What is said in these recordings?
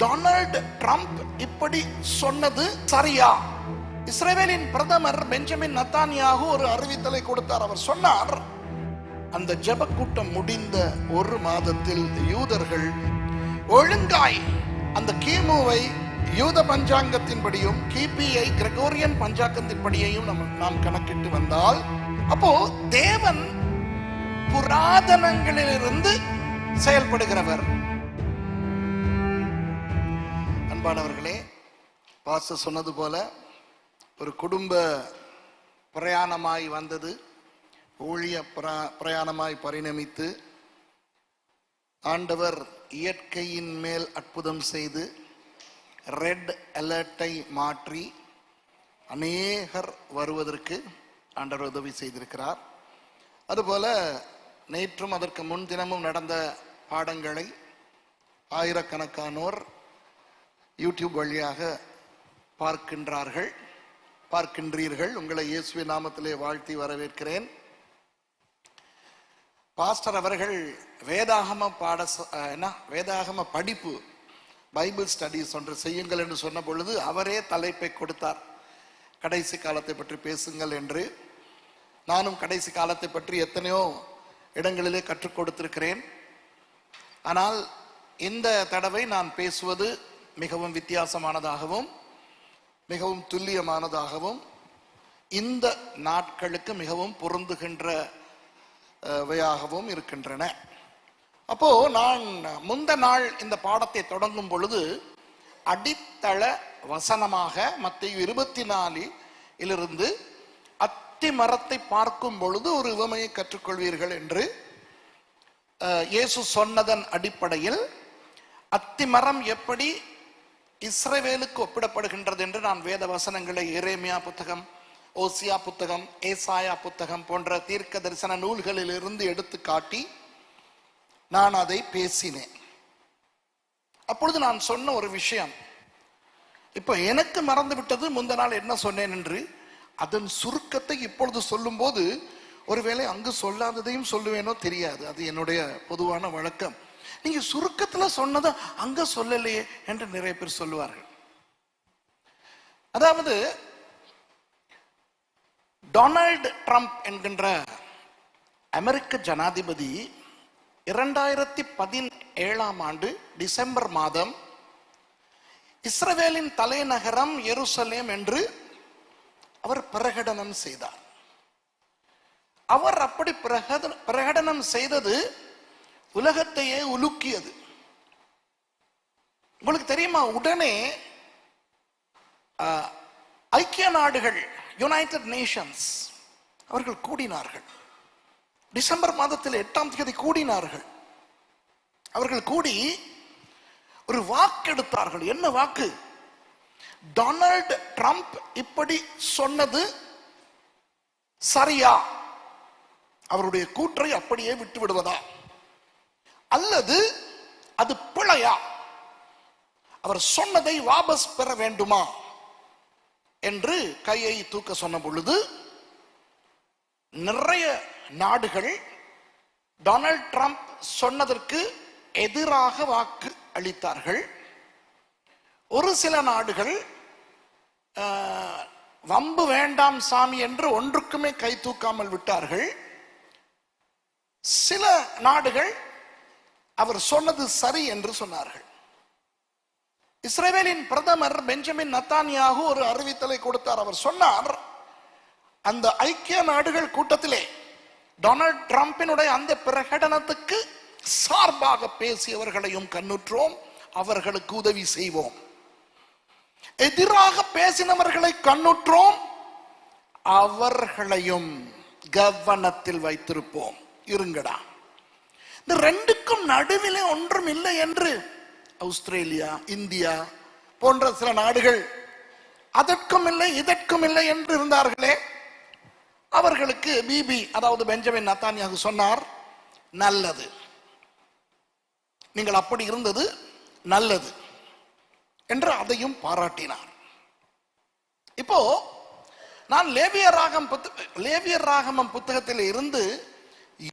Donald Trump இப்படி சொன்னது சரியா? இஸ்ரேலின் பிரதமர் பெஞ்சமின் நத்தானியாக ஒரு அறிவித்தலை கொடுத்தார். அவர் சொன்னார் அந்த ஜப கூட்டம் முடிந்த ஒரு மாதத்தில் யூதர்கள் ஒழுங்காய் அந்த கிமுவை யூத பஞ்சாங்கத்தின்படியும் கிபிஐ கிரகோரியன் பஞ்சாங்கத்தின்படியையும் நம்ம நாம் கணக்கிட்டு வந்தால் அப்போ தேவன் புராதனங்களிலிருந்து செயல்படுகிறவர். அன்பானவர்களே பாச சொன்னது போல ஒரு குடும்ப பிரயாணமாய் வந்தது. ஊழிய பிரயாணமாய் பரிணமித்து ஆண்டவர் இயற்கையின் மேல் அற்புதம் செய்து ரெட் அலர்ட்டை மாற்றி அநேகர் வருவதற்கு ஆண்டவர் உதவி செய்திருக்கிறார். அதுபோல நேற்றும் அதற்கு முன்தினமும் நடந்த பாடங்களை ஆயிரக்கணக்கானோர் யூடியூப் வழியாக பார்க்கின்றார்கள். பார்க்கின்றீர்கள். உங்களை இயேசுவின் நாமத்திலே வாழ்த்தி வரவேற்கிறேன். பாஸ்டர் அவர்கள் வேதாகம பாட என்ன? வேதாகம படிப்பு பைபிள் ஸ்டடீஸ் ஒன்று செய்யுங்கள் என்று சொன்ன பொழுது அவரே தலைப்பை கொடுத்தார். கடைசி காலத்தை பற்றி பேசுங்கள் என்று. நானும் கடைசி காலத்தை பற்றி எத்தனையோ இடங்களிலே கற்றுக் கொடுத்திருக்கிறேன். ஆனால் இந்த தடவை நான் பேசுவது மிகவும் வித்தியாசமானதாகவும் மிகவும் துல்லியமானதாகவும் இந்த நாட்களுக்கு மிகவும் பொருந்துகின்ற வையாகவும் இருக்கின்றன. அப்போ நான் முந்த நாள் இந்த பாடத்தை தொடங்கும் பொழுது அடித்தள வசனமாக மத்திய இருபத்தி நாலிலிருந்து அத்தி மரத்தை பார்க்கும் பொழுது ஒரு உவமையை கற்றுக்கொள்வீர்கள் என்று இயேசு சொன்னதன் அடிப்படையில் அத்திமரம் எப்படி இஸ்ரவேலுக்கு ஒப்பிடப்படுகின்றது என்று நான் வேத வசனங்களை இரேமியா புத்தகம் ஓசியா புத்தகம் ஏசாயா புத்தகம் போன்ற தீர்க்க தரிசன நூல்களில் இருந்து எடுத்து காட்டி நான் அதை பேசினேன். அப்பொழுது நான் சொன்ன ஒரு விஷயம் இப்போ எனக்கு மறந்து விட்டது முந்த நாள் என்ன சொன்னேன் என்று அதன் சுருக்கத்தை இப்பொழுது சொல்லும்போது ஒருவேளை அங்கு சொல்லாததையும் சொல்லுவேனோ தெரியாது அது என்னுடைய பொதுவான வழக்கம். நீங்க சுருக்கத்துல சொன்னதை அங்க சொல்லலையே என்று நிறைய பேர் சொல்லுவார்கள். அதாவது டொனால்டு ட்ரம்ப் என்கின்ற அமெரிக்க ஜனாதிபதி இரண்டாயிரத்தி பதினேழாம் ஆண்டு டிசம்பர் மாதம் இஸ்ரவேலின் தலைநகரம் எருசலேம் என்று அவர் பிரகடனம் செய்தார். அவர் அப்படி பிரகட- பிரகடனம் செய்தது உலகத்தையே உலுக்கியது. உங்களுக்கு தெரியுமா? உடனே ஆஹ், ஐக்கிய நாடுகள் யுனைடெட் நேஷன்ஸ் அவர்கள் கூடினார்கள். டிசம்பர் மாதத்தில் எட்டாம் தேதி கூடினார்கள். அவர்கள் கூடி ஒரு வாக்கு எடுத்தார்கள். என்ன வாக்கு? டொனால்டு ட்ரம்ப் இப்படி சொன்னது சரியா? அவருடைய கூற்றை அப்படியே விட்டு விடுவதா அல்லது அது பிழையா? அவர் சொன்னதை வாபஸ் பெற வேண்டுமா? என்று கையை தூக்க சொன்ன பொழுது நிறைய நாடுகள் டொனால்ட் ட்ரம்ப் சொன்னதற்கு எதிராக வாக்கு அளித்தார்கள். ஒரு சில நாடுகள் வம்பு வேண்டாம் சாமி என்று ஒன்றுக்குமே கை தூக்காமல் விட்டார்கள். சில நாடுகள் அவர் சொன்னது சரி என்று சொன்னார்கள். இஸ்ரேலின் பிரதமர் பெஞ்சமின் நத்தானியாகு ஒரு அறிவித்தலை கொடுத்தார். அவர் சொன்னார் அந்த ஐக்கிய நாடுகள் கூட்டத்திலே டொனால்ட் டிரம்பினுடைய அந்த பிரகடனத்துக்கு சார்பாக பேசியவர்களையும் கண்ணுற்றோம் அவர்களுக்கு உதவி செய்வோம். எதிராக பேசினவர்களை கண்ணுற்றோம் அவர்களையும் கவனத்தில் வைத்திருப்போம். இருங்கடா. இந்த ரெண்டுக்கும் நடுவிலே ஒன்றும் இல்லை என்று ஆஸ்திரேலியா இந்தியா போன்ற சில நாடுகள் அதற்கும் இல்லை இதற்கும் இல்லை என்று இருந்தார்களே. அவர்களுக்கு பிபி அதாவது பெஞ்சமின் நத்தானியாக சொன்னார் நல்லது. நீங்கள் அப்படி இருந்தது நல்லது என்று அதையும் பாராட்டினார். இப்போ நான் லேவியர் ராகம் புத்த- லேவியர் ராகமம் புத்தகத்தில் இருந்து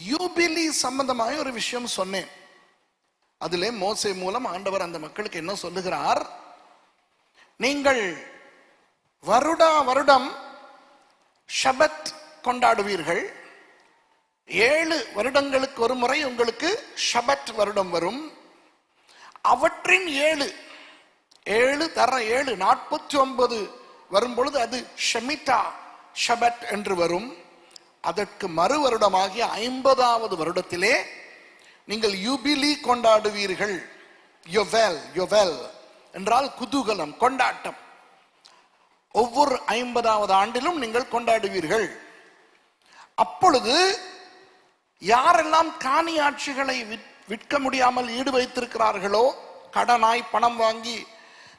யூபிலி சம்பந்தமாக ஒரு விஷயம் சொன்னேன். அதிலே மோசே மூலம் ஆண்டவர் அந்த மக்களுக்கு என்ன சொல்லுகிறார்? நீங்கள் வருடா வருடம் ஷபத் கொண்டாடுவீர்கள். ஏழு வருடங்களுக்கு ஒரு முறை உங்களுக்கு ஷபத் வருடம் வரும். அவற்றின் ஏழு ஏழு தர ஏழு நாற்பத்தி ஒன்பது வரும் பொழுது அது ஷமிதா ஷபத் என்று வரும். அதற்கு மறு வருடமாகிய ஐம்பதாவது வருடத்திலே நீங்கள் யுபிலி கொண்டாடுவீர்கள். யொவெல் யொவெல் என்றால் குதூகலம் கொண்டாட்டம். ஒவ்வொரு ஐம்பதாவது ஆண்டிலும் நீங்கள் கொண்டாடுவீர்கள். அப்பொழுது யாரெல்லாம் காணி ஆட்சிகளை விற்- விற்க முடியாமல் ஈடு வைத்திருக்கிறார்களோ கடனாய் பணம் வாங்கி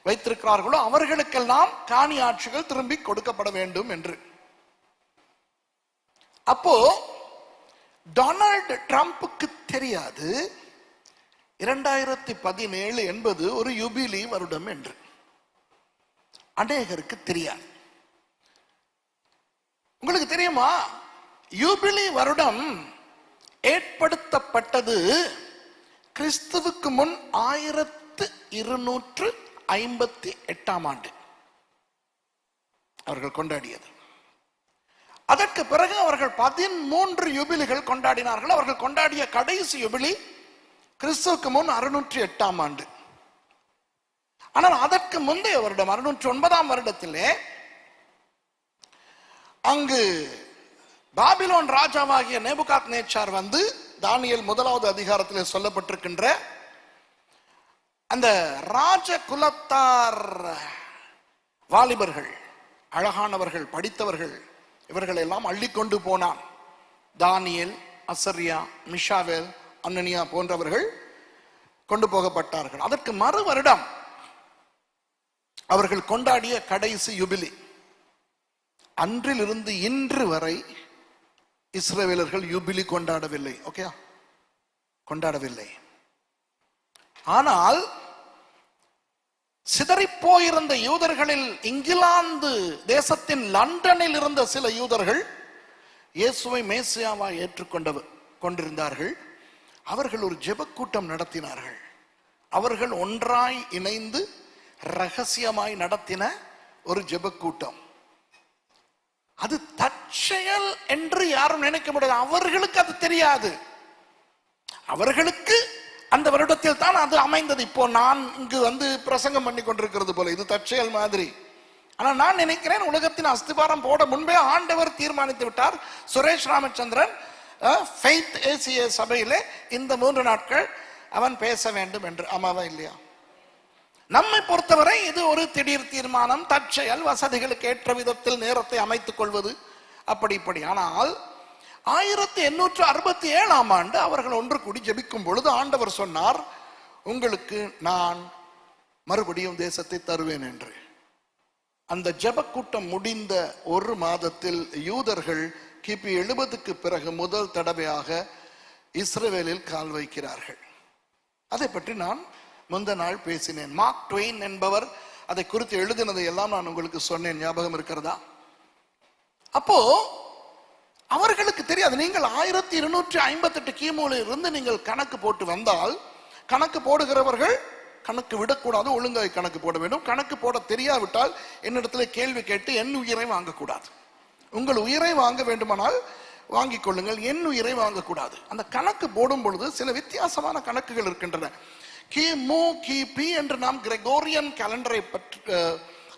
வைத்திருக்கிறார்களோ அவர்களுக்கெல்லாம் காணி ஆட்சிகள் திரும்பி கொடுக்கப்பட வேண்டும் என்று. அப்போ டொனால்டு ட்ரம்ப்புக்கு தெரியாது இரண்டாயிரத்தி பதினேழு என்பது ஒரு யுபிலி வருடம் என்று. அநேகருக்கு தெரியாது. உங்களுக்கு தெரியுமா? யூபிலி வருடம் ஏற்படுத்தப்பட்டது கிறிஸ்துவுக்கு முன் ஆயிரத்து இருநூற்று ஐம்பத்தி எட்டாம் ஆண்டு. அவர்கள் கொண்டாடியது. அதற்கு பிறகு அவர்கள் பதிமூன்று யுபிலிகள் கொண்டாடினார்கள். அவர்கள் கொண்டாடிய கடைசி யுபிலி கிறிஸ்துவுக்கு முன் அறுநூற்றி எட்டாம் ஆண்டு. ஆனால் அதற்கு முந்தைய வருடம் அறுநூற்றி ஒன்பதாம் வருடத்திலே அங்கு பாபிலோன் ராஜாவாகிய நேபுகாத் நேச்சார் வந்து தானியல் முதலாவது அதிகாரத்திலே சொல்லப்பட்டிருக்கின்ற அந்த ராஜ குலத்தார் வாலிபர்கள் அழகானவர்கள் படித்தவர்கள் இவர்கள் எல்லாம் அள்ளிக்கொண்டு போனான். தானியல் அசரியா மிஷாவேல் அன்னனியா போன்றவர்கள் கொண்டு போகப்பட்டார்கள். அதற்கு மறு வருடம் அவர்கள் கொண்டாடிய கடைசி யுபிலி. அன்றிலிருந்து இன்று வரை இஸ்ரேலர்கள் யுபிலி கொண்டாடவில்லை. ஓகே கொண்டாடவில்லை. ஆனால் சிதறிப்போயிருந்த யூதர்களில் இங்கிலாந்து தேசத்தின் லண்டனில் இருந்த சில யூதர்கள் இயேசுவை மேசியாவாய் ஏற்றுக்கொண்ட கொண்டிருந்தார்கள். அவர்கள் ஒரு ஜெபக்கூட்டம் நடத்தினார்கள். அவர்கள் ஒன்றாய் இணைந்து ரகசியமாய் நடத்தின ஒரு ஜெபக்கூட்டம். அது தற்செயல் என்று யாரும் நினைக்க முடியாது. அவர்களுக்கு அது தெரியாது. அவர்களுக்கு அந்த வருடத்தில் தான் அது அமைந்தது. இப்போ நான் இங்கு வந்து பிரசங்கம் பண்ணி கொண்டிருக்கிறது போல. இது தற்செயல் மாதிரி. ஆனால் நான் நினைக்கிறேன் உலகத்தின் அஸ்திபாரம் போட முன்பே ஆண்டவர் தீர்மானித்து விட்டார். சுரேஷ் ராமச்சந்திரன் ஃபெய்த் ஏசிய சபையிலே இந்த மூன்று நாட்கள் அவன் பேச வேண்டும் என்று. அம்மாவா இல்லையா? நம்மை பொறுத்தவரை இது ஒரு திடீர் தீர்மானம். தற்செயல் வசதிகளுக்கு ஏற்ற விதத்தில் நேரத்தை அமைத்துக் கொள்வது அப்படி இப்படி. ஆனால் ஆயிரத்தி எண்ணூற்று அறுபத்தி ஏழாம் ஆண்டு அவர்கள் ஒன்று கூடி ஜபிக்கும் பொழுது ஆண்டவர் சொன்னார் உங்களுக்கு நான் மறுபடியும் தேசத்தை தருவேன் என்று. அந்த ஜப கூட்டம் முடிந்த ஒரு மாதத்தில் யூதர்கள் கிபி எழுபதுக்கு பிறகு முதல் தடவையாக இஸ்ரேவேலில் கால் வைக்கிறார்கள். அதை பற்றி நான் முந்த நாள் பேசினேன். மார்க் ட்வெயின் என்பவர் அதை குறித்து எழுதினதை எல்லாம் நான் உங்களுக்கு சொன்னேன். ஞாபகம் இருக்கிறதா? அப்போ அவர்களுக்கு தெரியாது. நீங்கள் ஆயிரத்தி இருநூற்றி ஐம்பத்தெட்டு கிமுல இருந்து நீங்கள் கணக்கு போட்டு வந்தால் கணக்கு போடுகிறவர்கள் கணக்கு விடக்கூடாது ஒழுங்காய் கணக்கு போட வேண்டும். கணக்கு போட தெரியாவிட்டால் என்னிடத்துல கேள்வி கேட்டு என் உயிரை வாங்கக்கூடாது. உங்கள் உயிரை வாங்க வேண்டுமானால் வாங்கிக் கொள்ளுங்கள். என் உயிரை வாங்கக்கூடாது. அந்த கணக்கு போடும் பொழுது சில வித்தியாசமான கணக்குகள் இருக்கின்றன. கி மு கி பி என்று நாம் கிரெகோரியன் கேலண்டரை பற்றி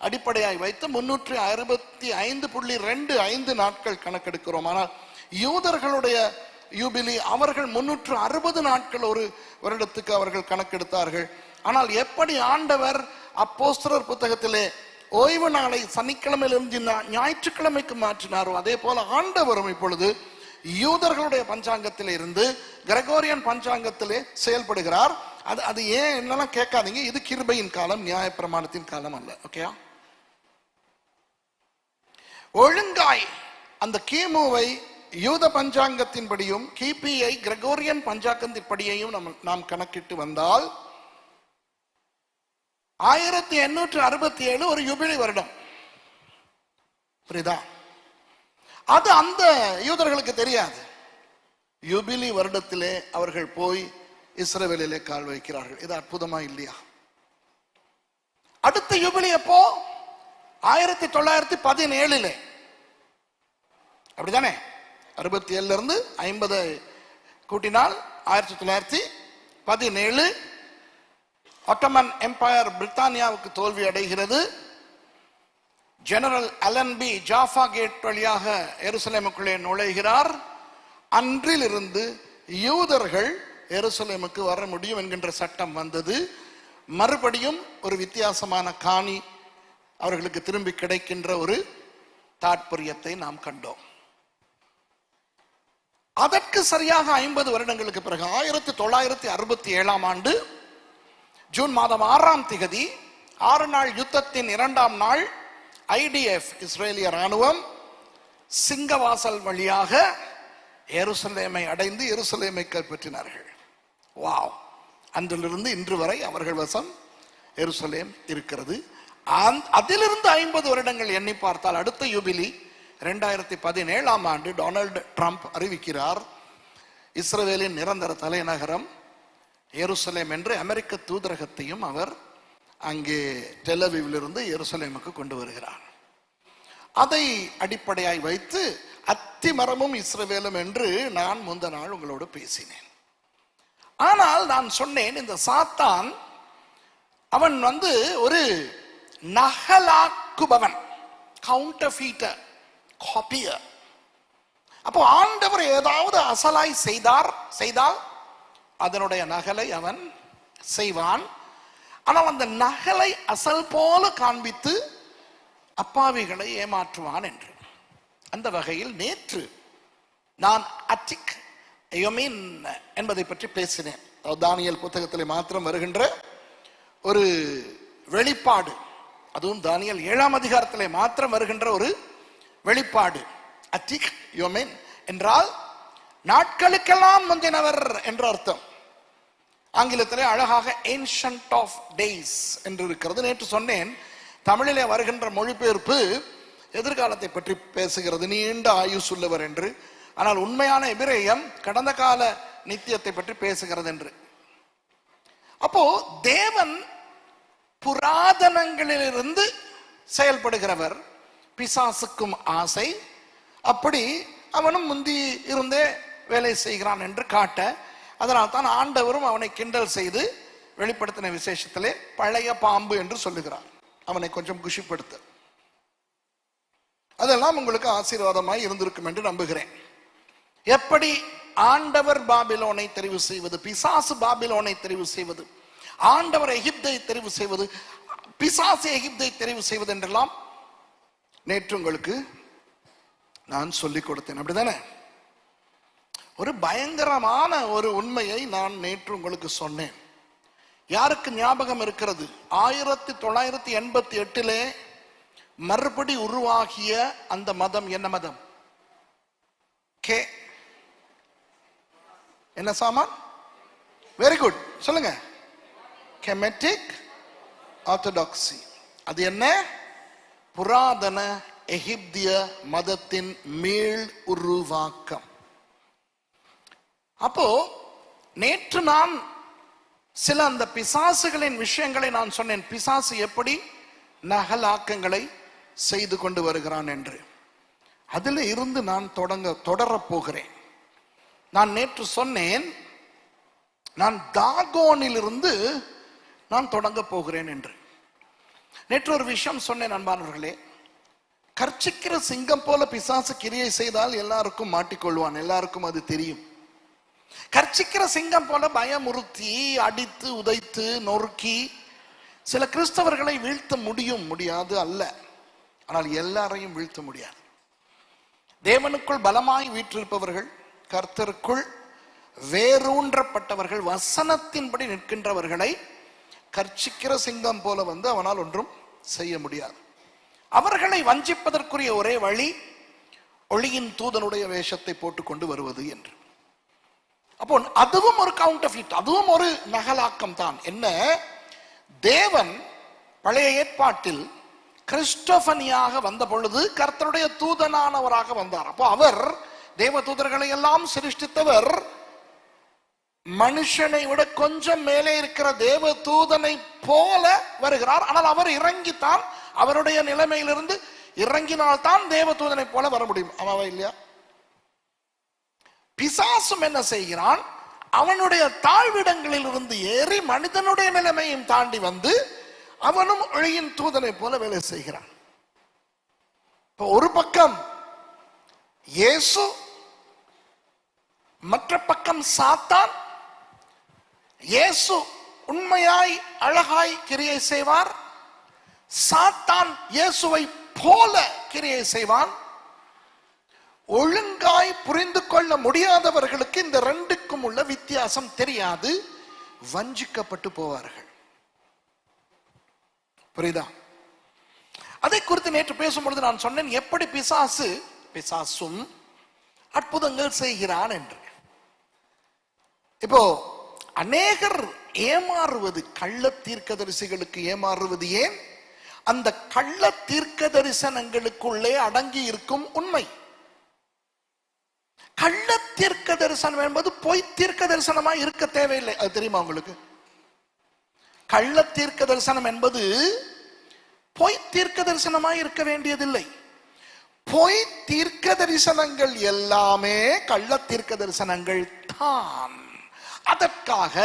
அடிப்படையாய் வைத்து முன்னூற்றி அறுபத்தி ஐந்து புள்ளி ரெண்டு ஐந்து நாட்கள் கணக்கெடுக்கிறோம். ஆனால் யூதர்களுடைய யூபிலி அவர்கள் முன்னூற்று அறுபது நாட்கள் ஒரு வருடத்துக்கு அவர்கள் கணக்கெடுத்தார்கள். ஆனால் எப்படி ஆண்டவர் அப்போஸ்தரர் புத்தகத்திலே ஓய்வு நாளை சனிக்கிழமையிலிருந்து ஞாயிற்றுக்கிழமைக்கு மாற்றினாரோ அதே போல ஆண்டவரும் இப்பொழுது யூதர்களுடைய பஞ்சாங்கத்திலே இருந்து கிரகோரியன் பஞ்சாங்கத்திலே செயல்படுகிறார். அது அது ஏன் என்னெல்லாம் கேட்காதீங்க. இது கிருபையின் காலம் நியாயப்பிரமாணத்தின் காலம் அல்ல. ஓகேயா? ஒழுங்காய். அந்த கிமுவை யூத பஞ்சாங்கத்தின்படியும் கிபிஐ கிரகோரியன் பஞ்சாங்கத்தின்படியையும் நம்ம நாம் கணக்கிட்டு வந்தால் ஆயிரத்தி எண்ணூற்று அறுபத்தி ஏழு ஒரு யுபிலி வருடம். புரியுதா? அது அந்த யூதர்களுக்கு தெரியாது. யுபிலி வருடத்திலே அவர்கள் போய் இஸ்ரேவேலிலே கால் வைக்கிறார்கள். இது அற்புதமா இல்லையா? அடுத்த யுபிலி எப்போ? ஆயிரத்தி தொள்ளாயிரத்தி பதினேழுல. அப்படிதானே அறுபத்தி ஏழுல இருந்து ஐம்பது கூட்டினால் ஆயிரத்தி தொள்ளாயிரத்தி பதினேழு. ஒட்டமன் எம்பையர் பிரித்தானியாவுக்கு தோல்வி அடைகிறது. General Allenby Jaffa gate வழியாக எருசலேமுக்குள்ளே நுழைகிறார். அன்றிலிருந்து யூதர்கள் எருசலேமுக்கு வர முடியும் என்கின்ற சட்டம் வந்தது. மறுபடியும் ஒரு வித்தியாசமான காணி அவர்களுக்கு திரும்பி கிடைக்கின்ற ஒரு தாற்பயத்தை நாம் கண்டோம். அதற்கு சரியாக ஐம்பது வருடங்களுக்கு பிறகு ஆயிரத்தி தொள்ளாயிரத்தி அறுபத்தி ஏழாம் ஆண்டு ஜூன் மாதம் ஆறாம் திகதி ஆறு நாள் யுத்தத்தின் இரண்டாம் நாள் ஐடிஎஃப் இஸ்ரேலிய ராணுவம் சிங்கவாசல் வழியாக எருசலேமை அடைந்து எருசலேமை கைப்பற்றினார்கள். வாவ்! அன்றிலிருந்து இன்று வரை அவர்கள் வசம் எருசலேம் இருக்கிறது. அதிலிருந்து ஐம்பது வருடங்கள் எண்ணி பார்த்தால் அடுத்த யுபிலி ரெண்டாயிரத்தி பதினேழாம் ஆண்டு டொனால்டு ட்ரம்ப் அறிவிக்கிறார். இஸ்ரேலின் நிரந்தர தலைநகரம் எருசலேம் என்று அமெரிக்க தூதரகத்தையும் அவர் அங்கே டெலவிவிலிருந்து எருசலேமுக்கு கொண்டு வருகிறார். அதை அடிப்படையாய் வைத்து அத்திமரமும் இஸ்ரவேலும் என்று நான் முந்த நாள் உங்களோடு பேசினேன். ஆனால் நான் சொன்னேன் இந்த சாத்தான் அவன் வந்து ஒரு நகலாக்குபவன் கவுண்டர்ஃபீட்டர் காப்பியர் அப்போ ஆண்டவர் ஏதாவது அசலாய் செய்தார் செய்தால் அதனுடைய நகலை அவன் செய்வான். ஆனால் அந்த நகலை அசல் போல காண்பித்து அப்பாவிகளை ஏமாற்றுவான் என்று. அந்த வகையில் நேற்று நான் அட்டிக் யொமீன் என்பதை பற்றி பேசினேன். தானியல் புத்தகத்தில் மாத்திரம் வருகின்ற ஒரு வெளிப்பாடு. அதுவும் தானியல் ஏழாம் அதிகாரத்திலே மாத்திரம் வருகின்ற ஒரு வெளிப்பாடு. அத்திக் யோமேன் என்றால் நாட்களுக்கெல்லாம் முந்தினவர் என்ற அர்த்தம். ஆங்கிலத்திலே அழகாக ஏன்ஷன்ட் ஆஃப் டேஸ் என்று இருக்கிறது. நேற்று சொன்னேன் தமிழிலே வருகின்ற மொழிபெயர்ப்பு எதிர்காலத்தை பற்றி பேசுகிறது. நீண்ட ஆயுஸ் உள்ளவர் என்று. ஆனால் உண்மையான எபிரேயம் கடந்த கால நித்தியத்தை பற்றி பேசுகிறது என்று. அப்போ தேவன் புராதனங்களிலிருந்து செயல்படுகிறவர். பிசாசுக்கும் ஆசை. அப்படி அவனும் முந்தி இருந்தே வேலை செய்கிறான் என்று காட்ட அதனால் தான் ஆண்டவரும் அவனை கிண்டல் செய்து வெளிப்படுத்தின விசேஷத்திலே பழைய பாம்பு என்று சொல்லுகிறார். அவனை கொஞ்சம் குஷிப்படுத்த. அதெல்லாம் உங்களுக்கு ஆசீர்வாதமாய் இருந்திருக்கும் என்று நம்புகிறேன். எப்படி ஆண்டவர் பாபிலோனை தெரிவு செய்வது பிசாசு பாபிலோனை தெரிவு செய்வது? ஆண்டவர் எகிப்தை தெரிவு செய்வது பிசாசு எகிப்தை தெரிவு செய்வது என்றெல்லாம் நேற்று உங்களுக்கு நான் சொல்லிக் கொடுத்தேன். அப்படிதானே? ஒரு பயங்கரமான ஒரு உண்மையை நான் நேற்று உங்களுக்கு சொன்னேன். யாருக்கு ஞாபகம் இருக்கிறது? ஆயிரத்தி தொள்ளாயிரத்தி எண்பத்தி எட்டிலே மறுபடி உருவாகிய அந்த மதம் என்ன மதம்? கே. என்ன சாமான்? வெரி குட் சொல்லுங்க. கெமெட்டிக் ஆர்த்தடாக்சி அது என்ன? புராதன எகிப்திய மதத்தின் மீள் உருவாக்கம். அப்போ நேற்று நான் சில அந்த பிசாசுகளின் விஷயங்களை நான் சொன்னேன். பிசாசு எப்படி நகலாக்கங்களை செய்து கொண்டு வருகிறான் என்று. அதில் இருந்து நான் தொடங்க தொடரப் போகிறேன். நான் நேற்று சொன்னேன் நான் தாகோனிலிருந்து நான் தொடங்க போகிறேன் என்று. நேற்று ஒரு விஷயம் சொன்னேன் அன்பானவர்களே. கர்ச்சிக்கிற சிங்கம் போல பிசாசு கிரியை செய்தால் எல்லாருக்கும் மாட்டிக்கொள்வான். எல்லாருக்கும் அது தெரியும். கர்ச்சிக்கிற சிங்கம் போல பயமுறுத்தி அடித்து உதைத்து நொறுக்கி சில கிறிஸ்தவர்களை வீழ்த்த முடியும் முடியாது அல்ல. ஆனால் எல்லாரையும் வீழ்த்த முடியாது. தேவனுக்குள் பலமாய் வீற்றிருப்பவர்கள் கர்த்தருக்குள் வேரூன்றப்பட்டவர்கள் வசனத்தின்படி நிற்கின்றவர்களை கர்ச்சிக்கிற சிங்கம் போல வந்து அவனால் ஒன்றும் செய்ய முடியாது. அவர்களை வஞ்சிப்பதற்குரிய ஒரே வழி ஒளியின் தூதனுடைய வேஷத்தை போட்டுக்கொண்டு வருவது என்று. அப்போ அதுவும் ஒரு கவுண்டர் அதுவும் ஒரு நகலாக்கம் தான். என்ன? தேவன் பழைய ஏற்பாட்டில் கிறிஸ்டோபனியாக வந்த பொழுது கர்த்தருடைய தூதனானவராக வந்தார். அப்போ அவர் தேவ தூதர்களை எல்லாம் சிருஷ்டித்தவர் மனுஷனை விட கொஞ்சம் மேலே இருக்கிற தேவ தூதனை போல வருகிறார். ஆனால் அவர் இறங்கித்தான் அவருடைய நிலைமையிலிருந்து இறங்கினால்தான் தேவ தூதனை போல வர முடியும். அவன் இல்லையா? பிசாசும் என்ன செய்கிறான்? அவனுடைய தாழ்விடங்களில் இருந்து ஏறி மனிதனுடைய நிலைமையும் தாண்டி வந்து அவனும் ஒளியின் தூதனை போல வேலை செய்கிறான். இப்போ ஒரு பக்கம் இயேசு மற்ற பக்கம் சாத்தான் இயேசு உண்மையாய் அழகாய் கிரியை செய்வார். சாத்தான் இயேசுவை போல கிரியை செய்வான். ஒழுங்காய் புரிந்து கொள்ள முடியாதவர்களுக்கு இந்த ரெண்டுக்கும் உள்ள வித்தியாசம் தெரியாது. வஞ்சிக்கப்பட்டு போவார்கள். புரியுதா? அதை குறித்து நேற்று பேசும்பொழுது நான் சொன்னேன் எப்படி பிசாசு பிசாசும் அற்புதங்கள் செய்கிறான் என்று. இப்போ அநேகர் ஏமாறுவது கள்ள தீர்க்கதரிசிகளுக்கு ஏமாறுவது ஏன்? அந்த கள்ள தீர்க்க தரிசனங்களுக்குள்ளே அடங்கி இருக்கும் உண்மை. கள்ள தீர்க்க தரிசனம் என்பது பொய் தீர்க்க தரிசனமா இருக்க தேவையில்லை. அது தெரியுமா உங்களுக்கு? கள்ள தீர்க்க தரிசனம் என்பது பொய் தீர்க்க தரிசனமா இருக்க வேண்டியதில்லை. பொய் தீர்க்க தரிசனங்கள் எல்லாமே கள்ள தீர்க்க தரிசனங்கள் தான். அதற்காக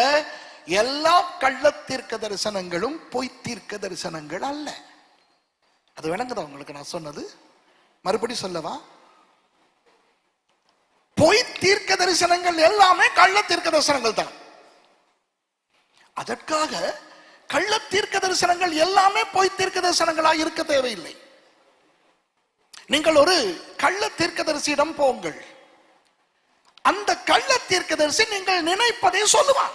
எல்லா கள்ள தீர்க்க தரிசனங்களும் பொய் தீர்க்க தரிசனங்கள் அல்ல. அது விளங்குதா உங்களுக்கு நான் சொன்னது? மறுபடி சொல்லவா? பொய் தீர்க்க தரிசனங்கள் எல்லாமே கள்ள தீர்க்க தரிசனங்கள் தான். அதற்காக கள்ள தீர்க்க தரிசனங்கள் எல்லாமே பொய் தீர்க்க தரிசனங்களாக இருக்க தேவையில்லை. நீங்கள் ஒரு கள்ள தீர்க்கதரிசியிடம் போங்கள். அந்த கள்ள தீர்க்கதரிசி நீங்கள் நினைப்பதை சொல்லுவான்.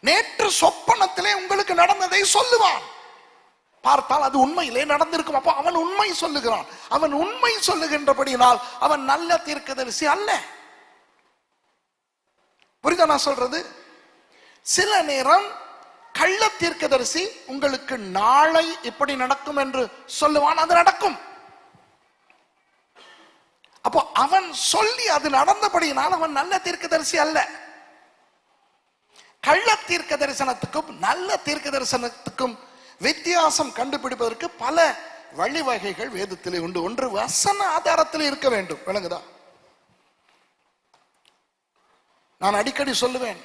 நேற்று சொப்பனத்திலே உங்களுக்கு நடந்ததை சொல்லுவான். பார்த்தால் அது உண்மையிலே நடந்திருக்கும். அப்போ அவன் உண்மை சொல்லுகிறான். அவன் உண்மை சொல்லுகின்றபடியினால் அவன் நல்ல தீர்க்கதரிசி அல்ல. புரிதா நான் சொல்றது? சில நேரம் கள்ள தீர்க்கதரிசி உங்களுக்கு நாளை இப்படி நடக்கும் என்று சொல்லுவான். அது நடக்கும். அப்போ அவன் சொல்லி அது நடந்தபடியினால் அவன் நல்ல தீர்க்கதரிசி அல்ல. கள்ள தீர்க்க தரிசனத்துக்கும் நல்ல தீர்க்க தரிசனத்துக்கும் வித்தியாசம் கண்டுபிடிப்பதற்கு பல வழிவகைகள் வேதத்திலே உண்டு. ஒன்று வசன ஆதாரத்தில் இருக்க வேண்டும். விளங்குதா? நான் அடிக்கடி சொல்லுவேன்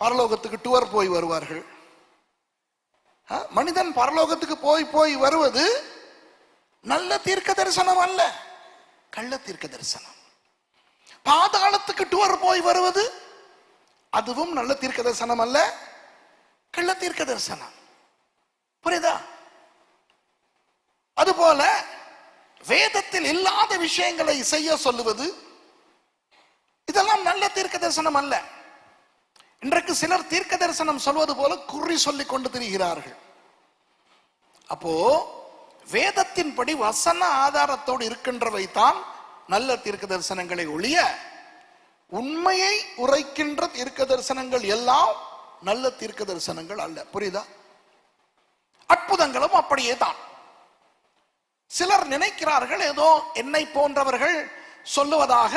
பரலோகத்துக்கு டூர் போய் வருவார்கள். ஆ, மனிதன் பரலோகத்துக்கு போய் போய் வருவது நல்ல தீர்க்க தரிசனம் அல்ல. கள்ள தீர்க்க தரிசனம். பாதாளத்துக்கு டூர் போய் வருவது அதுவும் நல்ல தீர்க்க தரிசனம் அல்ல கள்ள தீர்க்க தரிசனம். புரியுதா? அதுபோல வேதத்தில் இல்லாத விஷயங்களை செய்ய சொல்லுவது இதெல்லாம் நல்ல தீர்க்க தரிசனம் அல்ல. இன்றைக்கு சிலர் தீர்க்க தரிசனம் சொல்வது போல குறி சொல்லிக் கொண்டு திரிகிறார்கள். அப்போ வேதத்தின்படி வசன ஆதாரத்தோடு இருக்கின்றவை தான் நல்ல தீர்க்க தரிசனங்களை ஒழிய உண்மையை உரைக்கின்ற தீர்க்க தரிசனங்கள் எல்லாம் நல்ல தீர்க்க தரிசனங்கள் அல்ல. புரியுதா? அற்புதங்களும் அப்படியே தான். சிலர் நினைக்கிறார்கள் ஏதோ என்னை போன்றவர்கள் சொல்லுவதாக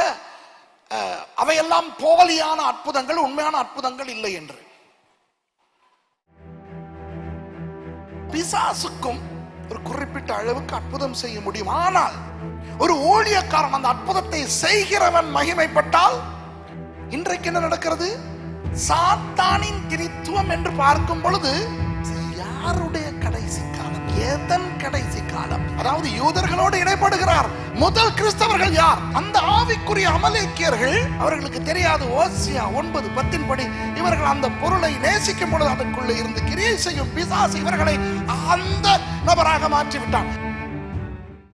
அவையெல்லாம் போலியான அற்புதங்கள் உண்மையான அற்புதங்கள் இல்லை என்று. பிசாசுக்கும் ஒரு குறிப்பிட்ட அளவுக்கு அற்புதம் செய்ய முடியும். ஆனால் ஒரு ஊழியக்காரன் அந்த அற்புதத்தை செய்கிறவன் மகிமைப்பட்டால் இன்றைக்கு என்ன நடக்கிறது? சாத்தானின் திரித்துவம் என்று பார்க்கும் பொழுது யாருடைய கடைசி காலம்? எதன் கடைசி காலம்? அதாவது யூதர்களோடு இடைப்படுகிறார். முதல் கிறிஸ்தவர்கள் யார்? அந்த ஆவிக்குரிய அமலேக்கியர்கள். அவர்களுக்கு தெரியாது. ஓசியா ஒன்பது பத்தின் படி இவர்கள் அந்த பொருளை நேசிக்கும் பொழுது அதற்குள்ளே இருந்து கிரியை செய்யும் பிசாசு இவர்களை அந்த நபராக மாற்றிவிட்டான்.